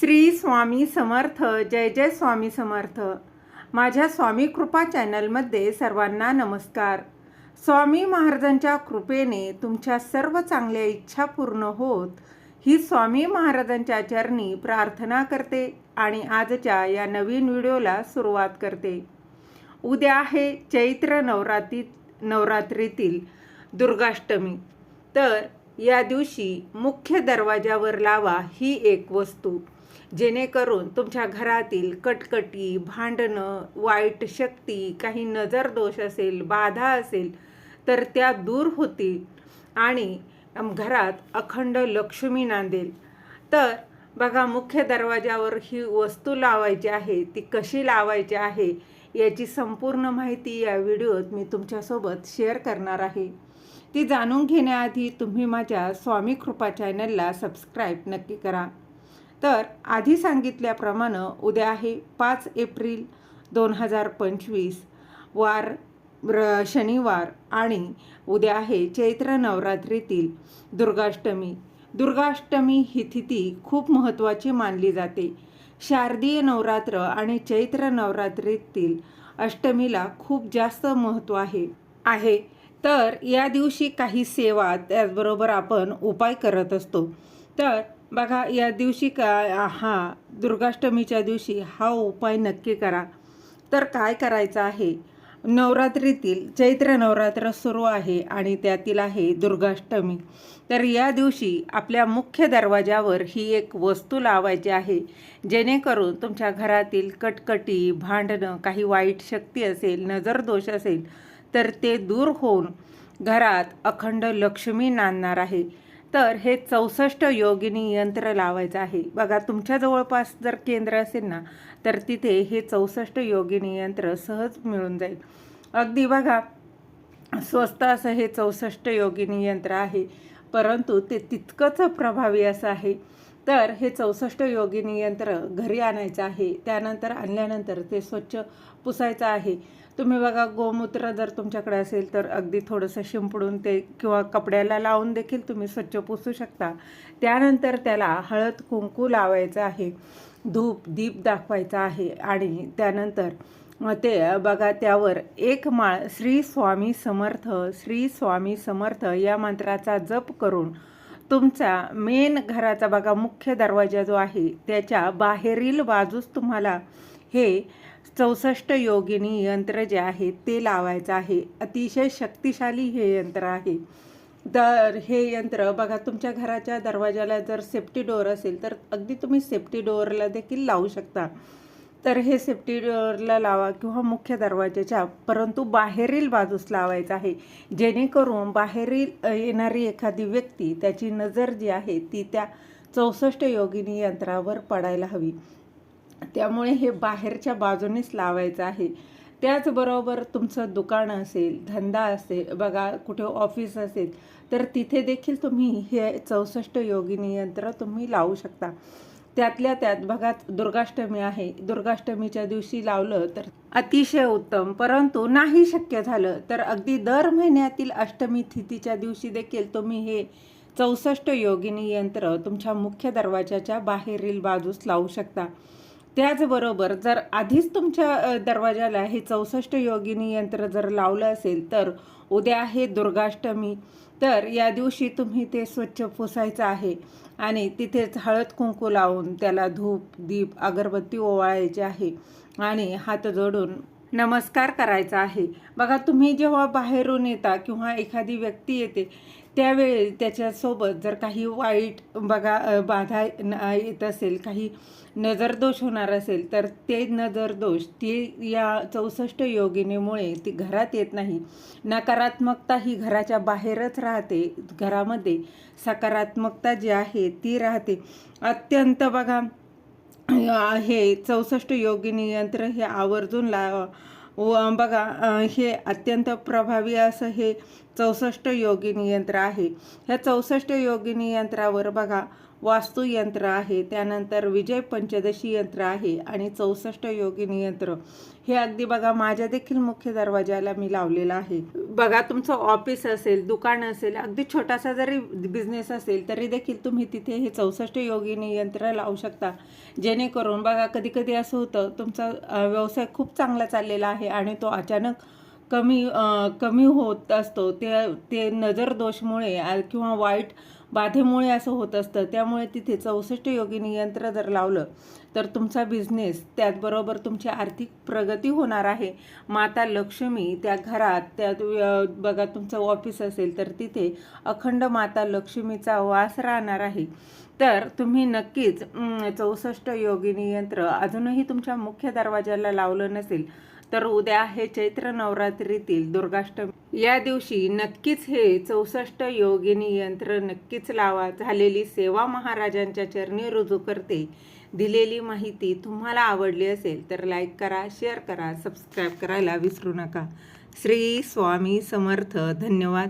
श्री स्वामी समर्थ जय जय स्वामी समर्थ. माझ्या स्वामी कृपा चॅनलमध्ये सर्वांना नमस्कार. स्वामी महाराजांच्या कृपेने तुमच्या सर्व चांगल्या इच्छा पूर्ण होत ही स्वामी महाराजांच्या चरणी प्रार्थना करते आणि आजच्या या नवीन व्हिडिओला सुरुवात करते. उद्या आहे चैत्र नवरात्री नवरात्रीतील दुर्गाष्टमी. तर या दिवशी मुख्य दरवाजावर लावा ही एक वस्तू. जेणेकरून तुमच्या घरातील कटकटी भांडणं वाईट शक्ती काही नजर दोष असेल बाधा असेल तर त्या दूर होतील आणि घरात अखंड लक्ष्मी नांदेल. तर बघा मुख्य दरवाजावर ही वस्तू लावायची आहे ती कशी लावायची आहे याची संपूर्ण माहिती या व्हिडिओत मी तुमच्यासोबत शेअर करणार आहे. ती जाणून घेण्याआधी तुम्ही माझ्या स्वामी कृपा चॅनलला सबस्क्राईब नक्की करा. तर आधी सांगितल्याप्रमाणे उद्या आहे पाच एप्रिल दोन हजार पंचवीस. वार र शनिवार आणि उद्या आहे चैत्र नवरात्रीतील दुर्गाष्टमी. दुर्गाष्टमी ही तिथी खूप महत्त्वाची मानली जाते. शारदीय नवरात्र आणि चैत्र नवरात्रीतील अष्टमीला खूप जास्त महत्त्व आहे. आहे. तर या दिवशी काही सेवा त्याचबरोबर आपण उपाय करत असतो. तर बघा या दिवशी का हा दुर्गाष्टमीच्या दिवशी हा उपाय नक्की करा. तर काय करायचं आहे? नवरात्रीतील चैत्र नवरात्र सुरू आहे आणि त्यातील आहे दुर्गाष्टमी. तर या दिवशी आपल्या मुख्य दरवाजावर ही एक वस्तू लावायची आहे जेणेकरून तुमच्या घरातील कटकटी भांडणं काही वाईट शक्ती असेल नजरदोष असेल तर ते दूर होऊन घरात अखंड लक्ष्मी नांदणार आहे. तर हे चौसष्ट योगिनी यंत्र लावायचं आहे. बघा तुमच्या जवळपास जर केंद्र असेल ना तर तिथे हे चौसष्ट योगिनी यंत्र सहज मिळून जाईल. अगदी बघा स्वस्त असं हे चौसष्ट योगिनी यंत्र आहे परंतु ते तितकंच प्रभावी असं आहे. तर हे चौसष्ट योगिनी यंत्र घरी आणायचं आहे त्यानंतर आणल्यानंतर ते स्वच्छ पुसायचं आहे. तुम्ही बघा गोमूत्र जर तुमच्याकडे असेल तर अगदी थोडंसं शिंपडून ते किंवा कपड्याला लावून देखील तुम्ही स्वच्छ पुसू शकता. त्यानंतर त्याला हळद कुंकू लावायचं आहे. धूप दीप दाखवायचा आहे आणि त्यानंतर ते बघा त्यावर एक माळ श्री स्वामी समर्थ श्री स्वामी समर्थ या मंत्राचा जप करून तुमचा मेन घराचा बघा मुख्य दरवाजा जो आहे त्याच्या बाहेरील बाजूस तुम्हाला हे चौसष्ट योगिनी यंत्र जे आहे ते लावायचं आहे. अतिशय शक्तिशाली हे यंत्र आहे. तर हे यंत्र बघा तुमच्या घराच्या दरवाजाला जर सेफ्टी डोअर असेल तर अगदी तुम्ही सेफ्टी डोअरला देखील लावू शकता. तर हे सेफ्टी डोअरला लावा किंवा मुख्य दरवाजाच्या परंतु बाहेरील बाजूस लावायचं आहे. जेणेकरून बाहेरील येणारी एखादी व्यक्ती त्याची नजर जी आहे ती त्या चौसष्ट योगिनी यंत्रावर पडायला हवी. त्यामुळे हे बाहेरच्या बाजूनेच लावायचं आहे. त्याचबरोबर तुमचं दुकान असेल धंदा असेल बघा कुठे ऑफिस असेल तर तिथे देखील तुम्ही हे चौसष्ट योगिनी यंत्र तुम्ही लावू शकता. त्यातल्या त्यात बघा दुर्गाष्टमी आहे. दुर्गाष्टमीच्या दिवशी लावलं तर अतिशय उत्तम. परंतु नाही शक्य झालं तर अगदी दर महिन्यातील अष्टमी तिथीच्या दिवशी देखील तुम्ही हे चौसष्ट योगिनी यंत्र तुमच्या मुख्य दरवाजाच्या बाहेरील बाजूस लावू शकता. त्याचबरोबर जर आधीच तुमच्या दरवाजाला हे चौसष्ट योगिनी यंत्र जर लावलं असेल तर उद्या आहे दुर्गाष्टमी. तर या दिवशी तुम्ही ते स्वच्छ पुसायचं आहे आणि तिथेच हळद कुंकू लावून त्याला धूप दीप अगरबत्ती ओवाळायची आहे आणि हात जोडून नमस्कार करायचा आहे. बघा तुम्ही जेव्हा बाहेरून येता किंवा एखादी व्यक्ती येते त्यावेळी त्याच्यासोबत जर काही वाईट बघा बाधा न- येत असेल काही नजरदोष होणार असेल तर ते नजरदोष ते या चौसष्ट योगिनीमुळे ती घरात येत नाही. नकारात्मकता ही घराच्या बाहेरच राहते. घरामध्ये सकारात्मकता जी आहे ती राहते. अत्यंत बघा हे चौसष्ट योगिनी यंत्र हे आवर्जून ला व बघा हे अत्यंत प्रभावी असं हे चौसष्ट योगिनी यंत्र आहे. ह्या चौसष्ट योगिनी यंत्रावर बघा वास्तुयंत्र आहे त्यानंतर विजय पंचदशी यंत्र आहे आणि चौसष्ट योगिनी यंत्र. हे अगदी बघा माझ्या देखील मुख्य दरवाजाला मी लावलेलं आहे. बघा तुमचं ऑफिस असेल दुकान असेल अगदी छोटासा जरी बिझनेस असेल तरी देखील तुम्ही तिथे हे चौसष्ट योगिनी यंत्र लावू शकता. जेणेकरून बघा कधी कधी असं होतं तुमचा व्यवसाय खूप चांगला चाललेला आहे आणि तो अचानक कमी कमी होत असतो. ते ते नजर दोषमुळे किंवा वाईट बाधेमुळे असं होत असतं. त्यामुळे तिथे चौसष्ट योगिनी यंत्र जर लावलं तर तुमचा बिझनेस त्याचबरोबर तुमची आर्थिक प्रगती होणार आहे. माता लक्ष्मी त्या घरात त्या बघा तुमचं ऑफिस असेल तर तिथे अखंड माता लक्ष्मीचा वास राहणार आहे. तर तुम्ही नक्कीच चौसष्ट योगिनी यंत्र अजूनही तुमच्या मुख्य दरवाजाला लावलं नसेल तर उद्या आहे चैत्र नवरात्रीतील दुर्गाष्टमी. या दिवशी नक्कीच हे चौसष्ट योगिनी यंत्र नक्कीच लावा झालेली सेवा महाराजांच्या चरणी रुजू करते. दिलेली माहिती तुम्हाला आवडली असेल तर लाईक करा शेअर करा सबस्क्राईब करायला विसरू नका. श्री स्वामी समर्थ. धन्यवाद.